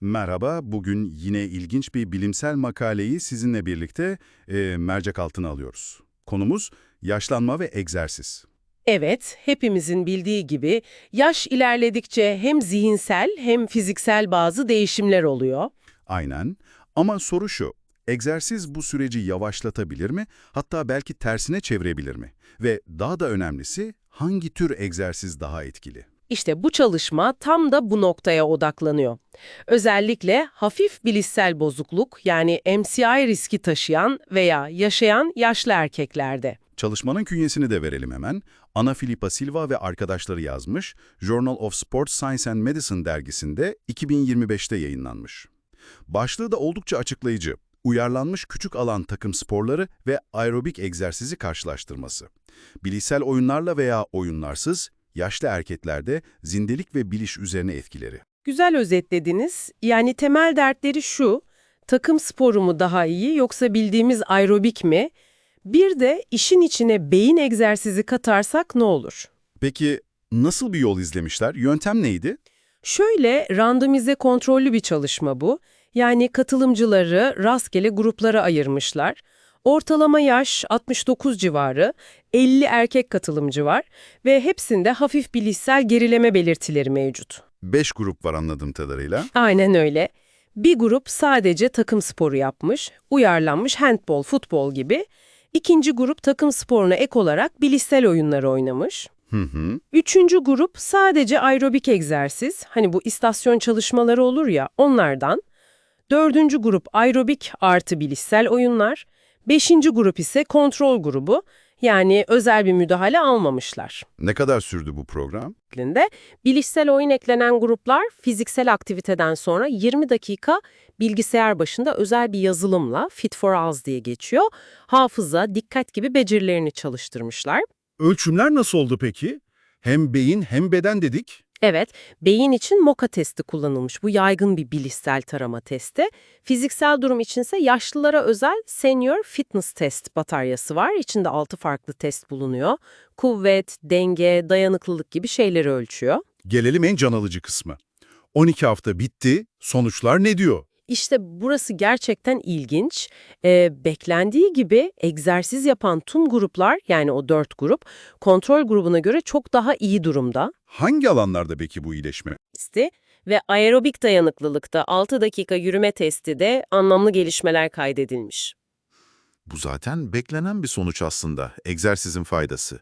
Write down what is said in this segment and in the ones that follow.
Merhaba, bugün yine ilginç bir bilimsel makaleyi sizinle birlikte e, mercek altına alıyoruz. Konumuz yaşlanma ve egzersiz. Evet, hepimizin bildiği gibi yaş ilerledikçe hem zihinsel hem fiziksel bazı değişimler oluyor. Aynen. Ama soru şu, egzersiz bu süreci yavaşlatabilir mi? Hatta belki tersine çevirebilir mi? Ve daha da önemlisi, hangi tür egzersiz daha etkili? İşte bu çalışma tam da bu noktaya odaklanıyor. Özellikle hafif bilişsel bozukluk yani MCI riski taşıyan veya yaşayan yaşlı erkeklerde. Çalışmanın künyesini de verelim hemen. Ana Filipa Silva ve arkadaşları yazmış, Journal of Sports Science and Medicine dergisinde 2025'te yayınlanmış. Başlığı da oldukça açıklayıcı. Uyarlanmış küçük alan takım sporları ve aerobik egzersizi karşılaştırması. Bilişsel oyunlarla veya oyunlarsız, yaşlı erkeklerde zindelik ve biliş üzerine etkileri. Güzel özetlediniz. Yani temel dertleri şu, takım sporu mu daha iyi yoksa bildiğimiz aerobik mi? Bir de işin içine beyin egzersizi katarsak ne olur? Peki nasıl bir yol izlemişler? Yöntem neydi? Şöyle randomize kontrollü bir çalışma bu. Yani katılımcıları rastgele gruplara ayırmışlar. Ortalama yaş 69 civarı, 50 erkek katılımcı var ve hepsinde hafif bilişsel gerileme belirtileri mevcut. Beş grup var anladığım kadarıyla. Aynen öyle. Bir grup sadece takım sporu yapmış, uyarlanmış handbol, futbol gibi. İkinci grup takım sporuna ek olarak bilişsel oyunları oynamış. Hı hı. Üçüncü grup sadece aerobik egzersiz, hani bu istasyon çalışmaları olur ya onlardan. Dördüncü grup aerobik artı bilişsel oyunlar. Beşinci grup ise kontrol grubu, yani özel bir müdahale almamışlar. Ne kadar sürdü bu program? şeklinde bilişsel oyun eklenen gruplar fiziksel aktiviteden sonra 20 dakika bilgisayar başında özel bir yazılımla Fit for Us diye geçiyor. Hafıza, dikkat gibi becerilerini çalıştırmışlar. Ölçümler nasıl oldu peki? Hem beyin hem beden dedik. Evet, beyin için MOCA testi kullanılmış. Bu yaygın bir bilişsel tarama testi. Fiziksel durum içinse yaşlılara özel Senior Fitness Test bataryası var. İçinde 6 farklı test bulunuyor. Kuvvet, denge, dayanıklılık gibi şeyleri ölçüyor. Gelelim en can alıcı kısmı. 12 hafta bitti, sonuçlar ne diyor? İşte burası gerçekten ilginç. Ee, beklendiği gibi egzersiz yapan tüm gruplar yani o dört grup kontrol grubuna göre çok daha iyi durumda. Hangi alanlarda peki bu iyileşme? Testi ve aerobik dayanıklılıkta 6 dakika yürüme testi de anlamlı gelişmeler kaydedilmiş. Bu zaten beklenen bir sonuç aslında, egzersizin faydası.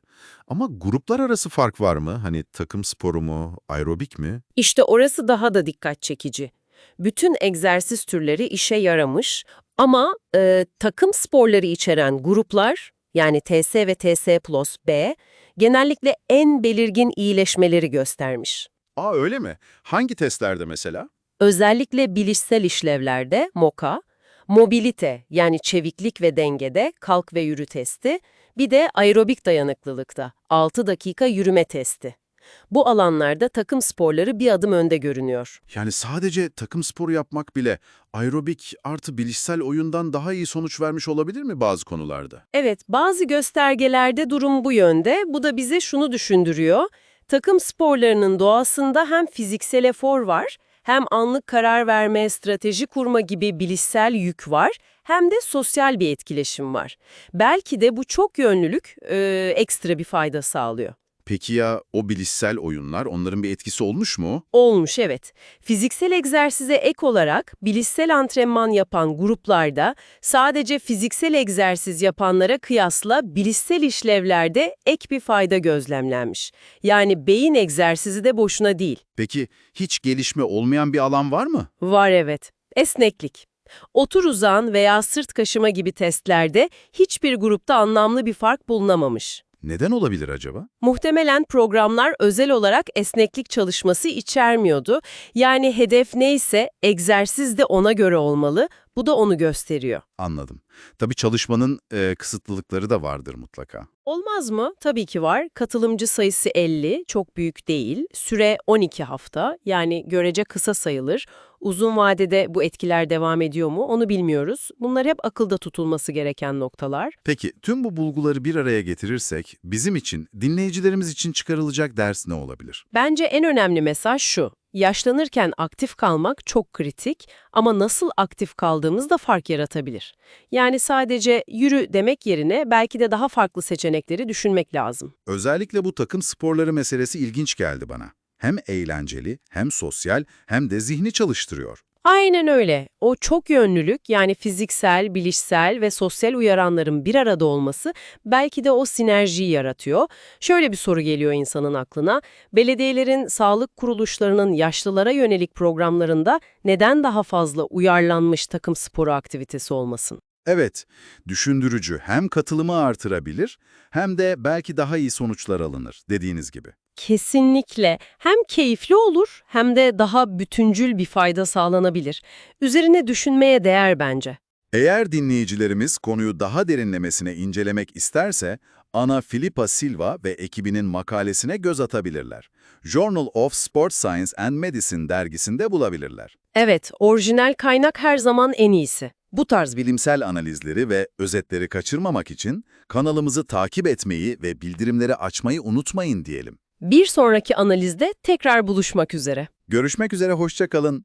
Ama gruplar arası fark var mı? Hani takım sporu mu, aerobik mi? İşte orası daha da dikkat çekici. Bütün egzersiz türleri işe yaramış ama e, takım sporları içeren gruplar yani TS ve TS plus B genellikle en belirgin iyileşmeleri göstermiş. Aa öyle mi? Hangi testlerde mesela? Özellikle bilişsel işlevlerde MOCA, mobilite yani çeviklik ve dengede kalk ve yürü testi, bir de aerobik dayanıklılıkta 6 dakika yürüme testi. Bu alanlarda takım sporları bir adım önde görünüyor. Yani sadece takım sporu yapmak bile aerobik artı bilişsel oyundan daha iyi sonuç vermiş olabilir mi bazı konularda? Evet, bazı göstergelerde durum bu yönde. Bu da bize şunu düşündürüyor. Takım sporlarının doğasında hem fiziksel efor var, hem anlık karar verme, strateji kurma gibi bilişsel yük var, hem de sosyal bir etkileşim var. Belki de bu çok yönlülük e, ekstra bir fayda sağlıyor. Peki ya o bilişsel oyunlar, onların bir etkisi olmuş mu? Olmuş evet. Fiziksel egzersize ek olarak bilişsel antrenman yapan gruplarda sadece fiziksel egzersiz yapanlara kıyasla bilişsel işlevlerde ek bir fayda gözlemlenmiş. Yani beyin egzersizi de boşuna değil. Peki hiç gelişme olmayan bir alan var mı? Var evet. Esneklik. Otur uzan veya sırt kaşıma gibi testlerde hiçbir grupta anlamlı bir fark bulunamamış. Neden olabilir acaba? Muhtemelen programlar özel olarak esneklik çalışması içermiyordu. Yani hedef neyse egzersiz de ona göre olmalı. Bu da onu gösteriyor. Anladım. Tabii çalışmanın e, kısıtlılıkları da vardır mutlaka. Olmaz mı? Tabii ki var. Katılımcı sayısı 50, çok büyük değil. Süre 12 hafta, yani görece kısa sayılır. Uzun vadede bu etkiler devam ediyor mu onu bilmiyoruz. Bunlar hep akılda tutulması gereken noktalar. Peki tüm bu bulguları bir araya getirirsek bizim için, dinleyicilerimiz için çıkarılacak ders ne olabilir? Bence en önemli mesaj şu. Yaşlanırken aktif kalmak çok kritik ama nasıl aktif kaldığımız da fark yaratabilir. Yani sadece yürü demek yerine belki de daha farklı seçenekleri düşünmek lazım. Özellikle bu takım sporları meselesi ilginç geldi bana. Hem eğlenceli, hem sosyal, hem de zihni çalıştırıyor. Aynen öyle. O çok yönlülük yani fiziksel, bilişsel ve sosyal uyaranların bir arada olması belki de o sinerjiyi yaratıyor. Şöyle bir soru geliyor insanın aklına. Belediyelerin, sağlık kuruluşlarının yaşlılara yönelik programlarında neden daha fazla uyarlanmış takım sporu aktivitesi olmasın? Evet, düşündürücü hem katılımı artırabilir hem de belki daha iyi sonuçlar alınır dediğiniz gibi. Kesinlikle. Hem keyifli olur hem de daha bütüncül bir fayda sağlanabilir. Üzerine düşünmeye değer bence. Eğer dinleyicilerimiz konuyu daha derinlemesine incelemek isterse, Ana Filipa Silva ve ekibinin makalesine göz atabilirler. Journal of Sports Science and Medicine dergisinde bulabilirler. Evet, orijinal kaynak her zaman en iyisi. Bu tarz bilimsel analizleri ve özetleri kaçırmamak için kanalımızı takip etmeyi ve bildirimleri açmayı unutmayın diyelim. Bir sonraki analizde tekrar buluşmak üzere. Görüşmek üzere, hoşça kalın.